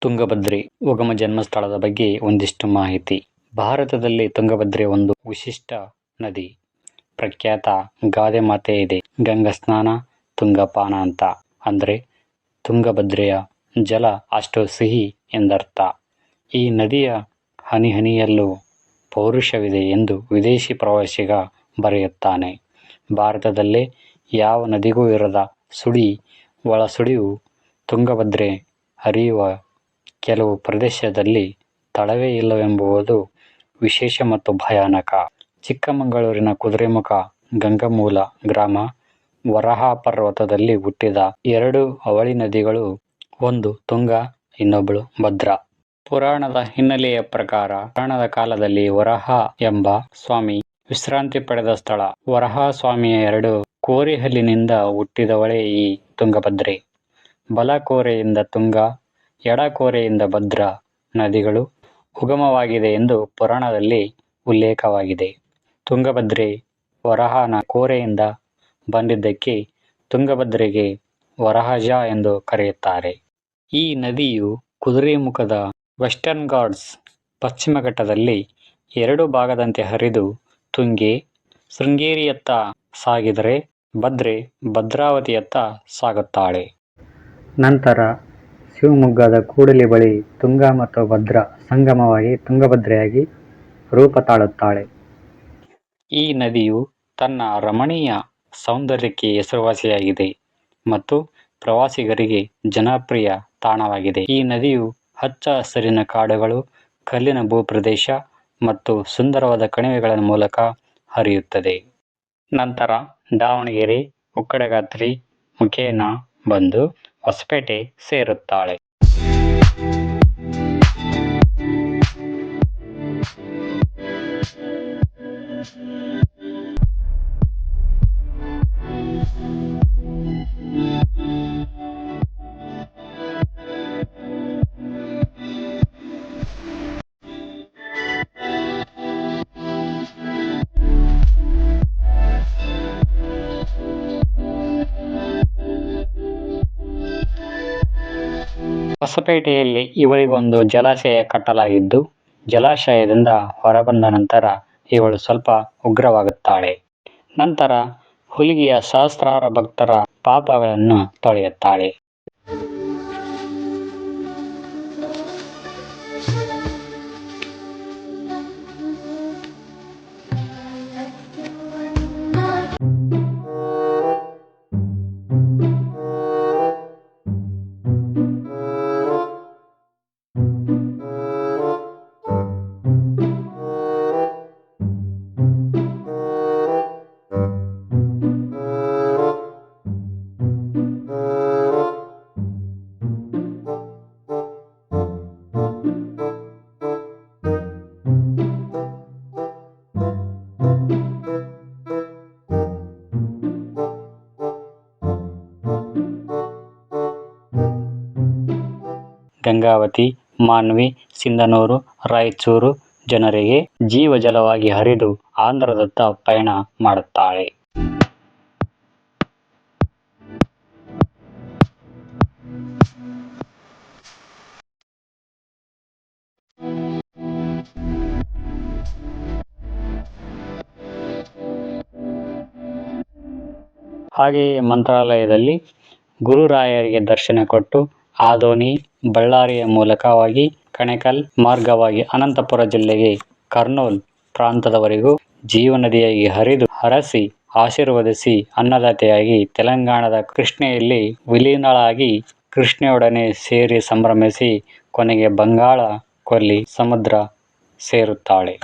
ತುಂಗಭದ್ರೆ ಉಗಮ ಜನ್ಮಸ್ಥಳದ ಬಗ್ಗೆ ಒಂದಿಷ್ಟು ಮಾಹಿತಿ. ಭಾರತದಲ್ಲಿ ತುಂಗಭದ್ರೆ ಒಂದು ವಿಶಿಷ್ಟ ನದಿ. ಪ್ರಖ್ಯಾತ ಗಾದೆ ಮಾತೆ ಇದೆ. ಗಂಗಾ ಸ್ನಾನ, ತುಂಗಪಾನ ಅಂತ. ಅಂದರೆ ತುಂಗಭದ್ರೆಯ ಜಲ ಅಷ್ಟು ಸಿಹಿ ಎಂದರ್ಥ. ಈ ನದಿಯ ಹನಿ ಹನಿಯಲ್ಲೂ ಪೌರುಷವಿದೆ ಎಂದು ವಿದೇಶಿ ಪ್ರವಾಸಿಗ ಬರೆಯುತ್ತಾನೆ. ಭಾರತದಲ್ಲೇ ಯಾವ ನದಿಗೂ ಇರದ ಸುಳಿ ಸುಡಿಯು ತುಂಗಭದ್ರೆ ಹರಿಯುವ ಕೆಲವು ಪ್ರದೇಶದಲ್ಲಿ ತಳವೇ ಇಲ್ಲವೆಂಬುದು ವಿಶೇಷ ಮತ್ತು ಭಯಾನಕ. ಚಿಕ್ಕಮಗಳೂರಿನ ಕುದುರೆಮುಖ ಗಂಗಮೂಲ ಗ್ರಾಮ ವರಾಹ ಪರ್ವತದಲ್ಲಿ ಹುಟ್ಟಿದ ಎರಡು ಅವಳಿ ನದಿಗಳು, ಒಂದು ತುಂಗ ಇನ್ನೊಬ್ಬಳು ಭದ್ರಾ. ಪುರಾಣದ ಹಿನ್ನೆಲೆಯ ಪ್ರಕಾರ ಪುರಾಣದ ಕಾಲದಲ್ಲಿ ವರಾಹ ಎಂಬ ಸ್ವಾಮಿ ವಿಶ್ರಾಂತಿ ಪಡೆದ ಸ್ಥಳ. ವರಹ ಸ್ವಾಮಿಯ ಎರಡು ಕೋರಿಹಲ್ಲಿನಿಂದ ಹುಟ್ಟಿದವಳೇ ಈ ತುಂಗಭದ್ರೆ. ಬಲ ಕೋರೆಯಿಂದ ತುಂಗ ಎಡ ಕೋರೆಯಿಂದ ಭದ್ರಾ ನದಿಗಳು ಉಗಮವಾಗಿದೆ ಎಂದು ಪುರಾಣದಲ್ಲಿ ಉಲ್ಲೇಖವಾಗಿದೆ. ತುಂಗಭದ್ರೆ ವರಹನ ಕೋರೆಯಿಂದ ಬಂದಿದ್ದಕ್ಕೆ ತುಂಗಭದ್ರೆಗೆ ವರಹಜ ಎಂದು ಕರೆಯುತ್ತಾರೆ. ಈ ನದಿಯು ಕುದುರೆಮುಖದ ವೆಸ್ಟರ್ನ್ ಘಾಟ್ಸ್ ಪಶ್ಚಿಮ ಘಟ್ಟದಲ್ಲಿ ಎರಡು ಭಾಗದಂತೆ ಹರಿದು ತುಂಗೆ ಶೃಂಗೇರಿಯತ್ತ ಸಾಗಿದರೆ ಭದ್ರೆ ಭದ್ರಾವತಿಯತ್ತ ಸಾಗುತ್ತಾಳೆ. ನಂತರ ಶಿವಮೊಗ್ಗದ ಕೂಡಲಿ ಬಳಿ ತುಂಗಾ ಮತ್ತು ಭದ್ರಾ ಸಂಗಮವಾಗಿ ತುಂಗಭದ್ರೆಯಾಗಿ ರೂಪ ತಾಳುತ್ತಾಳೆ ಈ ನದಿಯು ತನ್ನ ರಮಣೀಯ ಸೌಂದರ್ಯಕ್ಕೆ ಹೆಸರುವಾಸಿಯಾಗಿದೆ ಮತ್ತು ಪ್ರವಾಸಿಗರಿಗೆ ಜನಪ್ರಿಯ ತಾಣವಾಗಿದೆ. ಈ ನದಿಯು ಹಚ್ಚ ಹಸಿರಿನ ಕಾಡುಗಳು, ಕಲ್ಲಿನ ಭೂಪ್ರದೇಶ ಮತ್ತು ಸುಂದರವಾದ ಕಣಿವೆಗಳ ಮೂಲಕ ಹರಿಯುತ್ತದೆ. ನಂತರ ದಾವಣಗೆರೆ, ಉಕ್ಕಡಗಾತ್ರಿ, ಮುಖೇನ ಬಂದು ಹೊಸಪೇಟೆ ಸೇರುತ್ತಾಳೆ. ಹೊಸಪೇಟೆಯಲ್ಲಿ ಇವಳಿಗೊಂದು ಜಲಾಶಯ ಕಟ್ಟಲಾಗಿದ್ದು, ಜಲಾಶಯದಿಂದ ಹೊರಬಂದ ನಂತರ ಇವಳು ಸ್ವಲ್ಪ ಉಗ್ರವಾಗುತ್ತಾಳೆ. ನಂತರ ಹುಲಿಗೆಯ ಸಹಸ್ರಾರು ಭಕ್ತರ ಪಾಪಗಳನ್ನು ತೊಳೆಯುತ್ತಾಳೆ. ಗಂಗಾವತಿ, ಮಾನ್ವಿ, ಸಿಂಧನೂರು, ರಾಯಚೂರು ಜನರಿಗೆ ಜೀವಜಲವಾಗಿ ಹರಿದು ಆಂಧ್ರದತ್ತ ಪಯಣ ಮಾಡುತ್ತಾಳೆ. ಹಾಗೆಯೇ ಮಂತ್ರಾಲಯದಲ್ಲಿ ಗುರುರಾಯರಿಗೆ ದರ್ಶನ ಕೊಟ್ಟು ಆದೋನಿ ಬಳ್ಳಾರಿಯ ಮೂಲಕವಾಗಿ ಕಣಕಲ್ ಮಾರ್ಗವಾಗಿ ಅನಂತಪುರ ಜಿಲ್ಲೆಗೆ ಕರ್ನೂಲ್ ಪ್ರಾಂತದವರೆಗೂ ಜೀವನದಿಯಾಗಿ ಹರಿದು ಹರಸಿ ಆಶೀರ್ವದಿಸಿ ಅನ್ನದಾತೆಯಾಗಿ ತೆಲಂಗಾಣದ ಕೃಷ್ಣೆಯಲ್ಲಿ ವಿಲೀನಳಾಗಿ ಕೃಷ್ಣೆಯೊಡನೆ ಸೇರಿ ಸಂಭ್ರಮಿಸಿ ಕೊನೆಗೆ ಬಂಗಾಳ ಕೊಲ್ಲಿ ಸಮುದ್ರ ಸೇರುತ್ತಾಳೆ.